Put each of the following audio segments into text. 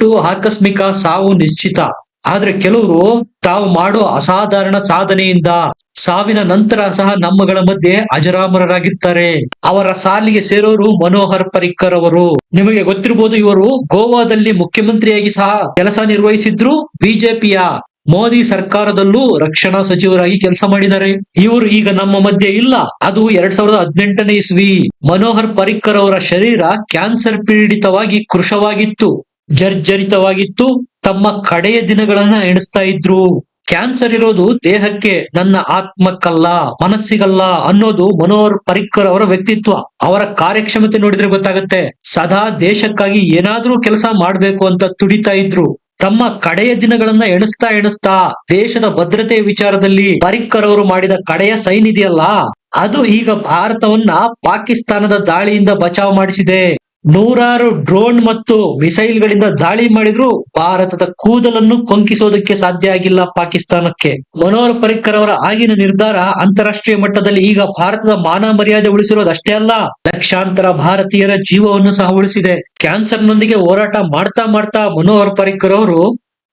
ಹುಟ್ಟು ಆಕಸ್ಮಿಕ ಸಾವು ನಿಶ್ಚಿತ. ಆದ್ರೆ ಕೆಲವರು ತಾವು ಮಾಡೋ ಅಸಾಧಾರಣ ಸಾಧನೆಯಿಂದ ಸಾವಿನ ನಂತರ ಸಹ ನಮ್ಮಗಳ ಮಧ್ಯೆ ಅಜರಾಮರರಾಗಿರ್ತಾರೆ. ಅವರ ಸಾಲಿಗೆ ಸೇರೋರು ಮನೋಹರ್ ಪರಿಕ್ಕರ್ ಅವರು. ನಿಮಗೆ ಗೊತ್ತಿರಬಹುದು ಇವರು ಗೋವಾದಲ್ಲಿ ಮುಖ್ಯಮಂತ್ರಿಯಾಗಿ ಸಹ ಕೆಲಸ ನಿರ್ವಹಿಸಿದ್ರು ಬಿಜೆಪಿಯ. ಮೋದಿ ಸರ್ಕಾರದಲ್ಲೂ ರಕ್ಷಣಾ ಸಚಿವರಾಗಿ ಕೆಲಸ ಮಾಡಿದ್ದಾರೆ. ಇವರು ಈಗ ನಮ್ಮ ಮಧ್ಯೆ ಇಲ್ಲ. ಅದು ಎರಡ್ ಸಾವಿರದ ಹದಿನೆಂಟನೇ ಇಸ್ವಿ. ಮನೋಹರ್ ಪರಿಕ್ಕರ್ ಅವರ ಶರೀರ ಕ್ಯಾನ್ಸರ್ ಪೀಡಿತವಾಗಿ ಕೃಶವಾಗಿತ್ತು. ಜರ್ಜರಿತವಾಗಿತ್ತು. ತಮ್ಮ ಕಡೆಯ ದಿನಗಳನ್ನ ಎಣಿಸ್ತಾ ಇದ್ರು. ಕ್ಯಾನ್ಸರ್ ಇರೋದು ದೇಹಕ್ಕೆ ನನ್ನ ಆತ್ಮಕ್ಕಲ್ಲ, ಮನಸ್ಸಿಗಲ್ಲ ಅನ್ನೋದು ಮನೋಹರ್ ಪರಿಕ್ಕರ್ ಅವರ ವ್ಯಕ್ತಿತ್ವ. ಅವರ ಕಾರ್ಯಕ್ಷಮತೆ ನೋಡಿದ್ರೆ ಗೊತ್ತಾಗುತ್ತೆ. ಸದಾ ದೇಶಕ್ಕಾಗಿ ಏನಾದ್ರೂ ಕೆಲಸ ಮಾಡ್ಬೇಕು ಅಂತ ತುಡಿತಾ ಇದ್ರು. ತಮ್ಮ ಕಡೆಯ ದಿನಗಳನ್ನ ಎಣಿಸ್ತಾ ಎಣಿಸ್ತಾ ದೇಶದ ಭದ್ರತೆ ವಿಚಾರದಲ್ಲಿ ಪರಿಕ್ಕರ್ ಅವರು ಮಾಡಿದ ಕಡೆಯ ಸೈನ್ ಇದೆಯಲ್ಲ ಅದು ಈಗ ಭಾರತವನ್ನ ಪಾಕಿಸ್ತಾನದ ದಾಳಿಯಿಂದ ಬಚಾವ್ ಮಾಡಿಸಿದೆ. ನೂರಾರು ಡ್ರೋನ್ ಮತ್ತು ಮಿಸೈಲ್ ಗಳಿಂದ ದಾಳಿ ಮಾಡಿದ್ರು ಭಾರತದ ಕೂದಲನ್ನು ಕೊಂಕಿಸೋದಕ್ಕೆ ಸಾಧ್ಯ ಆಗಿಲ್ಲ ಪಾಕಿಸ್ತಾನಕ್ಕೆ. ಮನೋಹರ್ ಪರಿಕ್ಕರ್ ಅವರ ಆಗಿನ ನಿರ್ಧಾರ ಅಂತಾರಾಷ್ಟ್ರೀಯ ಮಟ್ಟದಲ್ಲಿ ಈಗ ಭಾರತದ ಮಾನ ಮರ್ಯಾದೆ ಉಳಿಸಿರೋದಷ್ಟೇ ಅಲ್ಲ, ಲಕ್ಷಾಂತರ ಭಾರತೀಯರ ಜೀವವನ್ನು ಸಹ ಉಳಿಸಿದೆ. ಕ್ಯಾನ್ಸರ್ನೊಂದಿಗೆ ಹೋರಾಟ ಮಾಡ್ತಾ ಮಾಡ್ತಾ ಮನೋಹರ್ ಪರಿಕ್ಕರ್ ಅವರು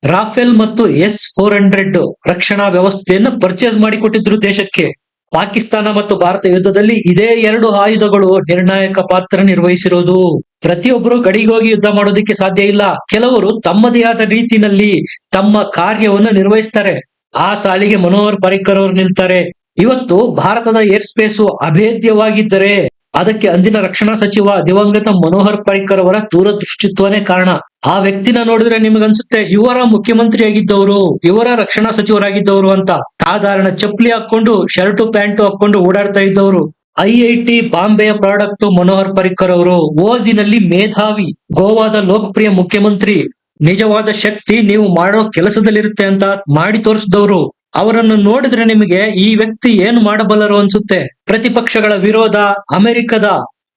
ರಾಫೆಲ್ ಮತ್ತು ಎಸ್ ಫೋರ್ ಹಂಡ್ರೆಡ್ ರಕ್ಷಣಾ ವ್ಯವಸ್ಥೆಯನ್ನು ಪರ್ಚೇಸ್ ಮಾಡಿಕೊಟ್ಟಿದ್ರು ದೇಶಕ್ಕೆ. ಪಾಕಿಸ್ತಾನ ಮತ್ತು ಭಾರತ ಯುದ್ಧದಲ್ಲಿ ಇದೇ ಎರಡು ಆಯುಧಗಳು ನಿರ್ಣಾಯಕ ಪಾತ್ರ ನಿರ್ವಹಿಸಿರೋದು ಪ್ರತಿಯೊಬ್ಬರು ಗಡಿಗೋಗಿ ಯುದ್ಧ ಮಾಡೋದಕ್ಕೆ ಸಾಧ್ಯ ಇಲ್ಲ. ಕೆಲವರು ತಮ್ಮದೇ ಆದ ರೀತಿನಲ್ಲಿ ತಮ್ಮ ಕಾರ್ಯವನ್ನು ನಿರ್ವಹಿಸ್ತಾರೆ. ಆ ಸಾಲಿಗೆ ಮನೋಹರ್ ಪರಿಕರ್ ಅವರು ನಿಲ್ತಾರೆ. ಇವತ್ತು ಭಾರತದ ಏರ್ ಸ್ಪೇಸ್ ಅಭೇದ್ಯವಾಗಿದ್ದರೆ ಅದಕ್ಕೆ ಅಂದಿನ ರಕ್ಷಣಾ ಸಚಿವ ದಿವಂಗತ ಮನೋಹರ್ ಪರಿಕ್ಕರ್ ಅವರ ದೂರದೃಷ್ಟಿತ್ವನೇ ಕಾರಣ. ಆ ವ್ಯಕ್ತಿನ ನೋಡಿದ್ರೆ ನಿಮಗನ್ಸುತ್ತೆ, ಇವರ ಮುಖ್ಯಮಂತ್ರಿಯಾಗಿದ್ದವರು, ಇವರ ರಕ್ಷಣಾ ಸಚಿವರಾಗಿದ್ದವರು ಅಂತ. ಸಾಧಾರಣ ಚಪ್ಪಲಿ ಹಾಕೊಂಡು ಶರ್ಟು, ಪ್ಯಾಂಟು ಹಾಕೊಂಡು ಓಡಾಡ್ತಾ ಇದ್ದವರು. ಐ ಐ ಟಿ ಬಾಂಬೆಯ ಪ್ರಾಡಕ್ಟ್ ಮನೋಹರ್ ಪರಿಕರ್ ಅವರು. ಓದಿನಲ್ಲಿ ಮೇಧಾವಿ, ಗೋವಾದ ಲೋಕಪ್ರಿಯ ಮುಖ್ಯಮಂತ್ರಿ. ನಿಜವಾದ ಶಕ್ತಿ ನೀವು ಮಾಡೋ ಕೆಲಸದಲ್ಲಿರುತ್ತೆ ಅಂತ ಮಾಡಿ ತೋರಿಸಿದವರು. ಅವರನ್ನು ನೋಡಿದ್ರೆ ನಿಮಗೆ ಈ ವ್ಯಕ್ತಿ ಏನು ಮಾಡಬಲ್ಲರು ಅನ್ಸುತ್ತೆ? ಪ್ರತಿಪಕ್ಷಗಳ ವಿರೋಧ, ಅಮೆರಿಕದ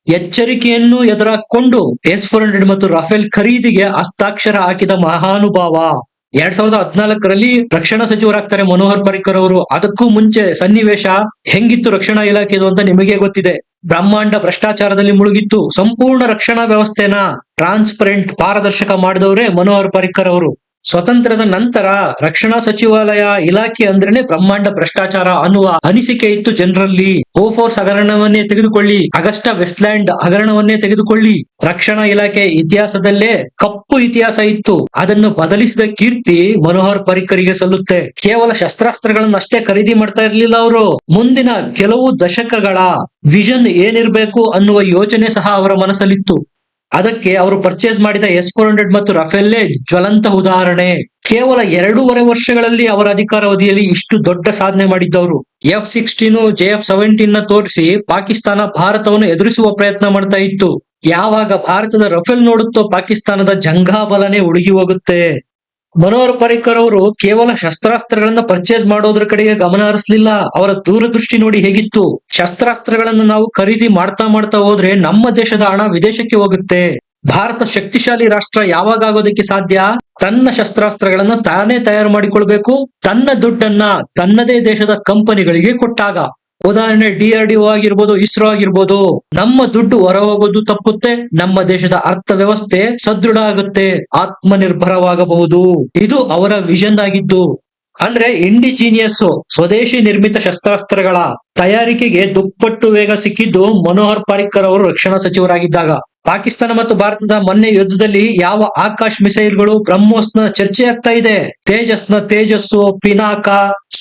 ಎಚ್ಚರಿಕೆಯನ್ನು ಎದುರಾಕೊಂಡು ಎಸ್ ಫೋರ್ ಹಂಡ್ರೆಡ್ ಮತ್ತು ರಫೇಲ್ ಖರೀದಿಗೆ ಹಸ್ತಾಕ್ಷರ ಹಾಕಿದ ಮಹಾನುಭಾವ. ಎರಡ್ ಸಾವಿರದ ಹದಿನಾಲ್ಕರಲ್ಲಿ ರಕ್ಷಣಾ ಸಚಿವರಾಗ್ತಾರೆ ಮನೋಹರ್ ಪರಿಕ್ಕರ್ ಅವರು. ಅದಕ್ಕೂ ಮುಂಚೆ ಸನ್ನಿವೇಶ ಹೆಂಗಿತ್ತು ರಕ್ಷಣಾ ಇಲಾಖೆದು ಅಂತ ನಿಮಗೆ ಗೊತ್ತಿದೆ. ಬ್ರಹ್ಮಾಂಡ ಭ್ರಷ್ಟಾಚಾರದಲ್ಲಿ ಮುಳುಗಿತ್ತು. ಸಂಪೂರ್ಣ ರಕ್ಷಣಾ ವ್ಯವಸ್ಥೆನ ಟ್ರಾನ್ಸ್ಪರೆಂಟ್ ಪಾರದರ್ಶಕ ಮಾಡಿದವರೇ ಮನೋಹರ್ ಪರಿಕ್ಕರ್ ಅವರು. ಸ್ವತಂತ್ರದ ನಂತರ ರಕ್ಷಣಾ ಸಚಿವಾಲಯ ಇಲಾಖೆ ಅಂದ್ರೇನೆ ಬ್ರಹ್ಮಾಂಡ ಭ್ರಷ್ಟಾಚಾರ ಅನ್ನುವ ಅನಿಸಿಕೆ ಇತ್ತು ಜನರಲ್ಲಿ. ಓಫೋರ್ಸ್ ಹಗರಣವನ್ನೇ ತೆಗೆದುಕೊಳ್ಳಿ ಅಗಸ್ಟಾ ವೆಸ್ಟ್ಲ್ಯಾಂಡ್ ಹಗರಣವನ್ನೇ ತೆಗೆದುಕೊಳ್ಳಿ. ರಕ್ಷಣಾ ಇಲಾಖೆ ಇತಿಹಾಸದಲ್ಲೇ ಕಪ್ಪು ಇತಿಹಾಸ ಇತ್ತು. ಅದನ್ನು ಬದಲಿಸಿದ ಕೀರ್ತಿ ಮನೋಹರ್ ಪರಿಕ್ಕರಿಗೆ ಸಲ್ಲುತ್ತೆ. ಕೇವಲ ಶಸ್ತ್ರಾಸ್ತ್ರಗಳನ್ನ ಅಷ್ಟೇ ಖರೀದಿ ಮಾಡ್ತಾ ಇರಲಿಲ್ಲ ಅವರು. ಮುಂದಿನ ಕೆಲವು ದಶಕಗಳ ವಿಷನ್ ಏನಿರ್ಬೇಕು ಅನ್ನುವ ಯೋಚನೆ ಸಹ ಅವರ ಮನಸ್ಸಲ್ಲಿತ್ತು. ಅದಕ್ಕೆ ಅವರು ಪರ್ಚೇಸ್ ಮಾಡಿದ ಎಸ್ ಫೋರ್ ಹಂಡ್ರೆಡ್ ಮತ್ತು ರಫೇಲ್ಲೇ ಜ್ವಲಂತ ಉದಾಹರಣೆ. ಕೇವಲ ಎರಡೂವರೆ ವರ್ಷಗಳಲ್ಲಿ ಅವರ ಅಧಿಕಾರಾವಧಿಯಲ್ಲಿ ಇಷ್ಟು ದೊಡ್ಡ ಸಾಧನೆ ಮಾಡಿದ್ದವರು. ಎಫ್ ಸಿಕ್ಸ್ಟೀನ್ ಜೆ ಎಫ್ ಸೆವೆಂಟೀನ್ನ ತೋರಿಸಿ ಪಾಕಿಸ್ತಾನ ಭಾರತವನ್ನು ಎದುರಿಸುವ ಪ್ರಯತ್ನ ಮಾಡ್ತಾ ಇತ್ತು. ಯಾವಾಗ ಭಾರತದ ರಫೇಲ್ ನೋಡುತ್ತೋ ಪಾಕಿಸ್ತಾನದ ಜಂಘಾಬಲನೆ ಉಡುಗಿ ಹೋಗುತ್ತೆ. ಮನೋಹರ್ ಪರಿಕರ್ ಅವರು ಕೇವಲ ಶಸ್ತ್ರಾಸ್ತ್ರಗಳನ್ನ ಪರ್ಚೇಸ್ ಮಾಡೋದ್ರ ಕಡೆಗೆ ಗಮನ ಹರಿಸಲಿಲ್ಲ. ಅವರ ದೂರದೃಷ್ಟಿ ನೋಡಿ ಹೇಗಿತ್ತು. ಶಸ್ತ್ರಾಸ್ತ್ರಗಳನ್ನ ನಾವು ಖರೀದಿ ಮಾಡ್ತಾ ಮಾಡ್ತಾ ಹೋದ್ರೆ ನಮ್ಮ ದೇಶದ ಹಣ ವಿದೇಶಕ್ಕೆ ಹೋಗುತ್ತೆ. ಭಾರತ ಶಕ್ತಿಶಾಲಿ ರಾಷ್ಟ್ರ ಯಾವಾಗ ಆಗೋದಕ್ಕೆ ಸಾಧ್ಯ? ತನ್ನ ಶಸ್ತ್ರಾಸ್ತ್ರಗಳನ್ನ ತಾನೇ ತಯಾರು ಮಾಡಿಕೊಳ್ಬೇಕು. ತನ್ನ ದುಡ್ಡನ್ನ ತನ್ನದೇ ದೇಶದ ಕಂಪನಿಗಳಿಗೆ ಕೊಟ್ಟಾಗ. ಉದಾಹರಣೆ ಡಿಆರ್ಡಿಒ ಆಗಿರ್ಬೋದು, ಇಸ್ರೋ ಆಗಿರ್ಬೋದು, ನಮ್ಮ ದುಡ್ಡು ಹೊರ ಹೋಗೋದು ತಪ್ಪುತ್ತೆ, ನಮ್ಮ ದೇಶದ ಅರ್ಥ ವ್ಯವಸ್ಥೆ ಸದೃಢ ಆಗುತ್ತೆ, ಆತ್ಮನಿರ್ಭರವಾಗಬಹುದು. ಇದು ಅವರ ವಿಷನ್ ಆಗಿದ್ದು ಅಂದ್ರೆ ಇಂಡಿಜೀನಿಯಸ್ ಸ್ವದೇಶಿ ನಿರ್ಮಿತ ಶಸ್ತ್ರಾಸ್ತ್ರಗಳ ತಯಾರಿಕೆಗೆ ದುಪ್ಪಟ್ಟು ವೇಗ ಸಿಕ್ಕಿದ್ದು ಮನೋಹರ್ ಪಾರಿಕರ್ ಅವರು ರಕ್ಷಣಾ ಸಚಿವರಾಗಿದ್ದಾಗ. ಪಾಕಿಸ್ತಾನ ಮತ್ತು ಭಾರತದ ಮೊನ್ನೆ ಯುದ್ಧದಲ್ಲಿ ಯಾವ ಆಕಾಶ್ ಮಿಸೈಲ್ಗಳು ಬ್ರಹ್ಮೋಸ್ನ ಚರ್ಚೆ ಆಗ್ತಾ ಇದೆ? ತೇಜಸ್ನ ತೇಜಸ್ಸು, ಪಿನಾಕ,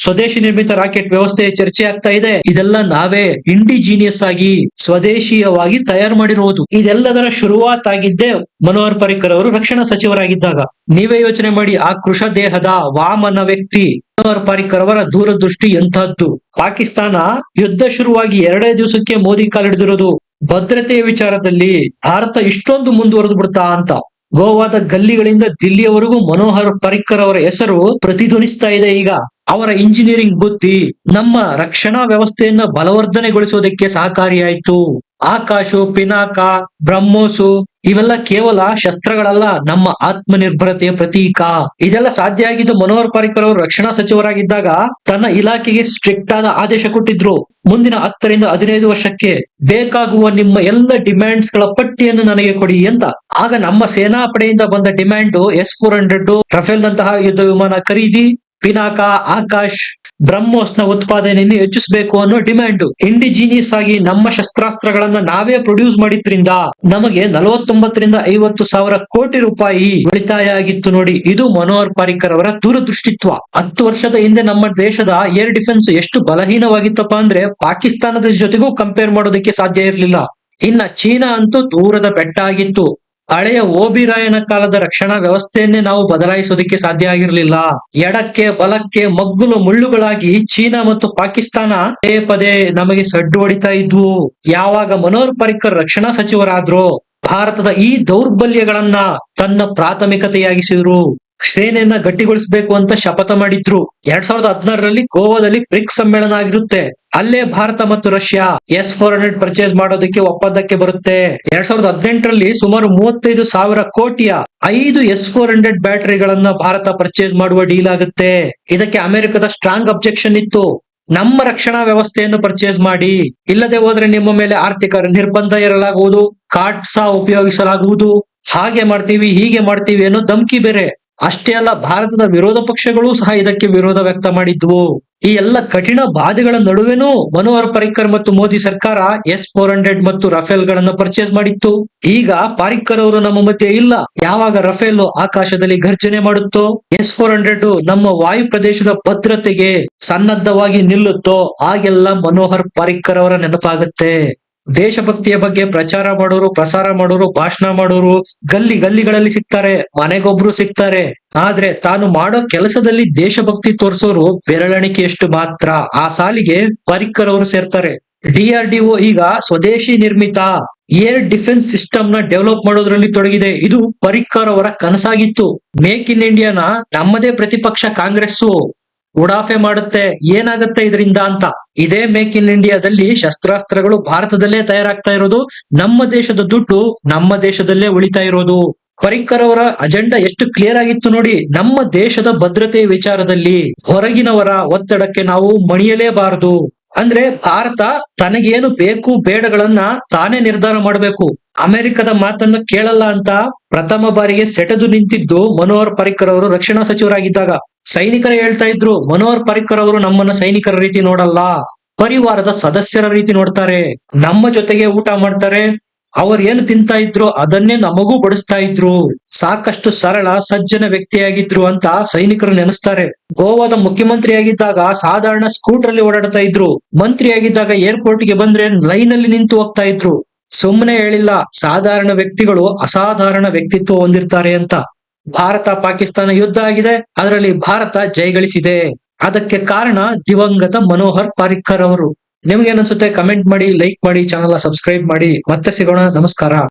ಸ್ವದೇಶಿ ನಿರ್ಮಿತ ರಾಕೆಟ್ ವ್ಯವಸ್ಥೆ ಚರ್ಚೆ ಆಗ್ತಾ ಇದೆ. ಇದೆಲ್ಲ ನಾವೇ ಇಂಡಿಜಿನಿಯಸ್ ಆಗಿ ಸ್ವದೇಶೀಯವಾಗಿ ತಯಾರು ಮಾಡಿರುವುದು. ಇದೆಲ್ಲದರ ಶುರುವಾತ್ ಆಗಿದ್ದೇ ಮನೋಹರ್ ಪರಿಕ್ಕರ್ ಅವರು ರಕ್ಷಣಾ ಸಚಿವರಾಗಿದ್ದಾಗ. ನೀವೇ ಯೋಚನೆ ಮಾಡಿ, ಆ ಕೃಷ ದೇಹದ ವಾಮನ ವ್ಯಕ್ತಿ ಮನೋಹರ್ ಪರಿಕರ್ ಅವರ ದೂರದೃಷ್ಟಿ ಎಂತಹದ್ದು ಪಾಕಿಸ್ತಾನ ಯುದ್ಧ ಶುರುವಾಗಿ ಎರಡೇ ದಿವಸಕ್ಕೆ ಮೋದಿ ಕಾಲಿಡಿದಿರೋದು ಭದ್ರತೆಯ ವಿಚಾರದಲ್ಲಿ ಭಾರತ ಇಷ್ಟೊಂದು ಮುಂದುವರೆದು ಬಿಡ್ತಾ ಅಂತ. ಗೋವಾದ ಗಲ್ಲಿಗಳಿಂದ ದಿಲ್ಲಿಯವರೆಗೂ ಮನೋಹರ್ ಪರಿಕ್ಕರ್ ಅವರ ಹೆಸರು ಪ್ರತಿಧ್ವನಿಸ್ತಾ ಇದೆ ಈಗ. ಅವರ ಇಂಜಿನಿಯರಿಂಗ್ ಬುದ್ಧಿ, ನಮ್ಮ ರಕ್ಷಣಾ ವ್ಯವಸ್ಥೆಯನ್ನ ಬಲವರ್ಧನೆಗೊಳಿಸೋದಕ್ಕೆ ಸಹಕಾರಿಯಾಯಿತು. ಆಕಾಶು, ಪಿನಾಕ, ಬ್ರಹ್ಮೋಸು ಇವೆಲ್ಲ ಕೇವಲ ಶಸ್ತ್ರಗಳಲ್ಲ, ನಮ್ಮ ಆತ್ಮನಿರ್ಭರತೆಯ ಪ್ರತೀಕ. ಇದೆಲ್ಲ ಸಾಧ್ಯ ಆಗಿದ್ದು ಮನೋಹರ್ ಪಾರಿಕರ್ ಅವರು ರಕ್ಷಣಾ ಸಚಿವರಾಗಿದ್ದಾಗ ತನ್ನ ಇಲಾಖೆಗೆ ಸ್ಟ್ರಿಕ್ಟ್ ಆದ ಆದೇಶ ಕೊಟ್ಟಿದ್ರು. ಮುಂದಿನ ಹತ್ತರಿಂದ ಹದಿನೈದು ವರ್ಷಕ್ಕೆ ಬೇಕಾಗುವ ನಿಮ್ಮ ಎಲ್ಲ ಡಿಮ್ಯಾಂಡ್ಸ್ಗಳ ಪಟ್ಟಿಯನ್ನು ನನಗೆ ಕೊಡಿ ಅಂತ ಆಗ ನಮ್ಮ ಸೇನಾ ಪಡೆಯಿಂದ ಬಂದ demand S four hundred Rafale ನಂತಹ ಯುದ್ಧ ವಿಮಾನ ಖರೀದಿ, ಪಿನಾಕ, ಆಕಾಶ್ ಬ್ರಹ್ಮೋಸ್ನ ಉತ್ಪಾದನೆಯನ್ನು ಹೆಚ್ಚಿಸಬೇಕು ಅನ್ನೋ ಡಿಮ್ಯಾಂಡ್. ಇಂಡಿಜಿನಿಯಸ್ ಆಗಿ ನಮ್ಮ ಶಸ್ತ್ರಾಸ್ತ್ರಗಳನ್ನ ನಾವೇ ಪ್ರೊಡ್ಯೂಸ್ ಮಾಡಿದ್ರಿಂದ ನಮಗೆ ನಲವತ್ತೊಂಬತ್ತರಿಂದ ಐವತ್ತು ಸಾವಿರ ಕೋಟಿ ರೂಪಾಯಿ ಉಳಿತಾಯ ಆಗಿತ್ತು ನೋಡಿ. ಇದು ಮನೋಹರ್ ಪಾರಿಕರ್ ಅವರ ದೂರದೃಷ್ಟಿತ್ವ. ಹತ್ತು ವರ್ಷದ ಹಿಂದೆ ನಮ್ಮ ದೇಶದ ಏರ್ ಡಿಫೆನ್ಸ್ ಎಷ್ಟು ಬಲಹೀನವಾಗಿತ್ತಪ್ಪ ಅಂದ್ರೆ ಪಾಕಿಸ್ತಾನದ ಜೊತೆಗೂ ಕಂಪೇರ್ ಮಾಡೋದಕ್ಕೆ ಸಾಧ್ಯ ಇರಲಿಲ್ಲ. ಇನ್ನ ಚೀನಾ ಅಂತೂ ದೂರದ ಬೆಟ್ಟ ಆಗಿತ್ತು. ಹಳೆಯ ಓಬಿರಾಯನ ಕಾಲದ ರಕ್ಷಣಾ ವ್ಯವಸ್ಥೆಯನ್ನೇ ನಾವು ಬದಲಾಯಿಸೋದಕ್ಕೆ ಸಾಧ್ಯ ಆಗಿರಲಿಲ್ಲ. ಎಡಕ್ಕೆ, ಬಲಕ್ಕೆ ಮಗ್ಗುಲು ಮುಳ್ಳುಗಳಾಗಿ ಚೀನಾ ಮತ್ತು ಪಾಕಿಸ್ತಾನ ಪದೇ ಪದೇ ನಮಗೆ ಸಡ್ಡು ಹೊಡಿತಾ ಇದ್ವು. ಯಾವಾಗ ಮನೋಹರ್ ಪರಿಕ್ಕರ್ ರಕ್ಷಣಾ ಸಚಿವರಾದ್ರು, ಭಾರತದ ಈ ದೌರ್ಬಲ್ಯಗಳನ್ನ ತನ್ನ ಪ್ರಾಥಮಿಕತೆಯಾಗಿಸಿದ್ರು. ಸೇನೆಯನ್ನ ಗಟ್ಟಿಗೊಳಿಸಬೇಕು ಅಂತ ಶಪಥ ಮಾಡಿದ್ರು. ಎರಡ್ ಸಾವಿರದ ಹದಿನಾರರಲ್ಲಿ ಗೋವಾದಲ್ಲಿ ಬ್ರಿಕ್ಸ್ ಸಮ್ಮೇಳನ ಆಗಿರುತ್ತೆ. ಅಲ್ಲೇ ಭಾರತ ಮತ್ತು Russia S four hundred purchase ಮಾಡೋದಕ್ಕೆ ಒಪ್ಪಂದಕ್ಕೆ ಬರುತ್ತೆ. ಎರಡ್ ಸಾವಿರದ ಹದಿನೆಂಟರಲ್ಲಿ ಸುಮಾರು ಮೂವತ್ತೈದು ಸಾವಿರ ಕೋಟಿಯ ಐದು ಎಸ್ ಫೋರ್ ಹಂಡ್ರೆಡ್ ಬ್ಯಾಟರಿಗಳನ್ನ ಭಾರತ ಪರ್ಚೇಸ್ ಮಾಡುವ ಡೀಲ್ ಆಗುತ್ತೆ. ಇದಕ್ಕೆ ಅಮೆರಿಕದ ಸ್ಟ್ರಾಂಗ್ ಅಬ್ಜೆಕ್ಷನ್ ಇತ್ತು. ನಮ್ಮ ರಕ್ಷಣಾ ವ್ಯವಸ್ಥೆಯನ್ನು ಪರ್ಚೇಸ್ ಮಾಡಿ. ಇಲ್ಲದೆ ಹೋದ್ರೆ ನಿಮ್ಮ ಮೇಲೆ ಆರ್ಥಿಕ ನಿರ್ಬಂಧ ಇರಲಾಗುವುದು ಕಾಟ್ಸಾ ಉಪಯೋಗಿಸಲಾಗುವುದು. ಹಾಗೆ ಮಾಡ್ತೀವಿ, ಹೀಗೆ ಮಾಡ್ತೀವಿ ಅನ್ನೋ ಧಮ್ಕಿ ಬೇರೆ. ಅಷ್ಟೇ ಅಲ್ಲ, ಭಾರತದ ವಿರೋಧ ಪಕ್ಷಗಳು ಸಹ ಇದಕ್ಕೆ ವಿರೋಧ ವ್ಯಕ್ತ ಮಾಡಿದ್ವು. ಈ ಎಲ್ಲ ಕಠಿಣ ಬಾಧೆಗಳ ನಡುವೆನೂ ಮನೋಹರ್ ಪರಿಕ್ಕರ್ ಮತ್ತು ಮೋದಿ ಸರ್ಕಾರ ಎಸ್ ಫೋರ್ ಹಂಡ್ರೆಡ್ ಮತ್ತು ರಫೇಲ್ ಗಳನ್ನ ಪರ್ಚೇಸ್ ಮಾಡಿತ್ತು. ಈಗ ಪಾರಿಕರ್ ಅವರು ನಮ್ಮ ಮಧ್ಯೆ ಇಲ್ಲ. ಯಾವಾಗ ರಫೇಲ್ ಆಕಾಶದಲ್ಲಿ ಘರ್ಜನೆ ಮಾಡುತ್ತೋ, ಎಸ್ ಫೋರ್ ಹಂಡ್ರೆಡ್ ನಮ್ಮ ವಾಯು ಪ್ರದೇಶದ ಭದ್ರತೆಗೆ ಸನ್ನದ್ಧವಾಗಿ ನಿಲ್ಲುತ್ತೋ ಆಗೆಲ್ಲ ಮನೋಹರ್ ಪಾರಿಕರ್ ಅವರ ನೆನಪಾಗುತ್ತೆ. ದೇಶಭಕ್ತಿಯ ಬಗ್ಗೆ ಪ್ರಚಾರ ಮಾಡೋರು, ಪ್ರಸಾರ ಮಾಡೋರು, ಭಾಷಣ ಮಾಡೋರು ಗಲ್ಲಿ ಗಲ್ಲಿಗಳಲ್ಲಿ ಸಿಗ್ತಾರೆ, ಮನೆಗೊಬ್ರು ಸಿಗ್ತಾರೆ. ಆದ್ರೆ ತಾನು ಮಾಡೋ ಕೆಲಸದಲ್ಲಿ ದೇಶಭಕ್ತಿ ತೋರಿಸೋರು ಬೆರಳೆಣಿಕೆಯಷ್ಟು ಮಾತ್ರ. ಆ ಸಾಲಿಗೆ ಪರಿಕ್ಕರ್ ಅವರು ಸೇರ್ತಾರೆ. ಡಿಆರ್ಡಿಒ ಈಗ ಸ್ವದೇಶಿ ನಿರ್ಮಿತ ಏರ್ ಡಿಫೆನ್ಸ್ ಸಿಸ್ಟಮ್ನ ಡೆವಲಪ್ ಮಾಡೋದ್ರಲ್ಲಿ ತೊಡಗಿದೆ. ಇದು ಪರಿಕ್ಕರ್ ಅವರ ಕನಸಾಗಿತ್ತು. ಮೇಕ್ ಇನ್ ಇಂಡಿಯಾನ ನಮ್ಮದೇ ಪ್ರತಿಪಕ್ಷ ಕಾಂಗ್ರೆಸ್ ಉಡಾಫೆ ಮಾಡುತ್ತೆ, ಏನಾಗುತ್ತೆ ಇದರಿಂದ ಅಂತ? ಇದೇ ಮೇಕ್ ಇನ್ ಇಂಡಿಯಾದಲ್ಲಿ ಶಸ್ತ್ರಾಸ್ತ್ರಗಳು ಭಾರತದಲ್ಲೇ ತಯಾರಾಗ್ತಾ ಇರೋದು, ನಮ್ಮ ದೇಶದ ದುಡ್ಡು ನಮ್ಮ ದೇಶದಲ್ಲೇ ಉಳಿತಾ ಇರೋದು. ಪರಿಕ್ಕರ್ ಅವರ ಅಜೆಂಡಾ ಎಷ್ಟು ಕ್ಲಿಯರ್ ಆಗಿತ್ತು ನೋಡಿ, ನಮ್ಮ ದೇಶದ ಭದ್ರತೆ ವಿಚಾರದಲ್ಲಿ ಹೊರಗಿನವರ ಒತ್ತಡಕ್ಕೆ ನಾವು ಮಣಿಯಲೇಬಾರದು. ಅಂದ್ರೆ ಭಾರತ ತನಗೇನು ಬೇಕು ಬೇಡಗಳನ್ನ ತಾನೇ ನಿರ್ಧಾರ ಮಾಡಬೇಕು. ಅಮೆರಿಕದ ಮಾತನ್ನು ಕೇಳಲ್ಲ ಅಂತ ಪ್ರಥಮ ಬಾರಿಗೆ ಸೆಟೆದು ನಿಂತಿದ್ದು ಮನೋಹರ್ ಪರಿಕ್ಕರ್ ಅವರು ರಕ್ಷಣಾ ಸಚಿವರಾಗಿದ್ದಾಗ. ಸೈನಿಕರೇ ಹೇಳ್ತಾ ಇದ್ರು, ಮನೋಹರ್ ಪರಿಕರ್ ಅವರು ನಮ್ಮನ್ನ ಸೈನಿಕರ ರೀತಿ ನೋಡಲ್ಲ, ಪರಿವಾರದ ಸದಸ್ಯರ ರೀತಿ ನೋಡ್ತಾರೆ, ನಮ್ಮ ಜೊತೆಗೆ ಊಟ ಮಾಡ್ತಾರೆ, ಅವ್ರು ಏನು ತಿಂತಾ ಇದ್ರು ಅದನ್ನೇ ನಮಗೂ ಬಡಿಸ್ತಾ ಇದ್ರು, ಸಾಕಷ್ಟು ಸರಳ, ಸಜ್ಜನ ವ್ಯಕ್ತಿಯಾಗಿದ್ರು ಅಂತ ಸೈನಿಕರು ನೆನೆಸ್ತಾರೆ. ಗೋವಾದ ಮುಖ್ಯಮಂತ್ರಿಯಾಗಿದ್ದಾಗ ಸಾಧಾರಣ ಸ್ಕೂಟರ್ ಅಲ್ಲಿ ಓಡಾಡ್ತಾ ಇದ್ರು ಮಂತ್ರಿಯಾಗಿದ್ದಾಗ ಏರ್ಪೋರ್ಟ್ಗೆ ಬಂದ್ರೆ ಲೈನ್ ಅಲ್ಲಿ ನಿಂತು ಹೋಗ್ತಾ ಇದ್ರು. ಸುಮ್ಮನೆ ಹೇಳಿಲ್ಲ, ಸಾಧಾರಣ ವ್ಯಕ್ತಿಗಳು ಅಸಾಧಾರಣ ವ್ಯಕ್ತಿತ್ವ ಹೊಂದಿರ್ತಾರೆ ಅಂತ. ಭಾರತ ಪಾಕಿಸ್ತಾನ ಯುದ್ಧ ಆಗಿದೆ. ಅದರಲ್ಲಿ ಭಾರತ ಜಯಗಳಿಸಿದೆ. ಅದಕ್ಕೆ ಕಾರಣ ದಿವಂಗತ ಮನೋಹರ್ ಪಾರಿಕ್ಕರ್ ಅವರು. ನಿಮ್ಗೆ ಏನನ್ಸುತ್ತೆ ಕಮೆಂಟ್ ಮಾಡಿ ಲೈಕ್ ಮಾಡಿ ಚಾನಲ್ ಸಬ್ಸ್ಕ್ರೈಬ್ ಮಾಡಿ. ಮತ್ತೆ ಸಿಗೋಣ. ನಮಸ್ಕಾರ.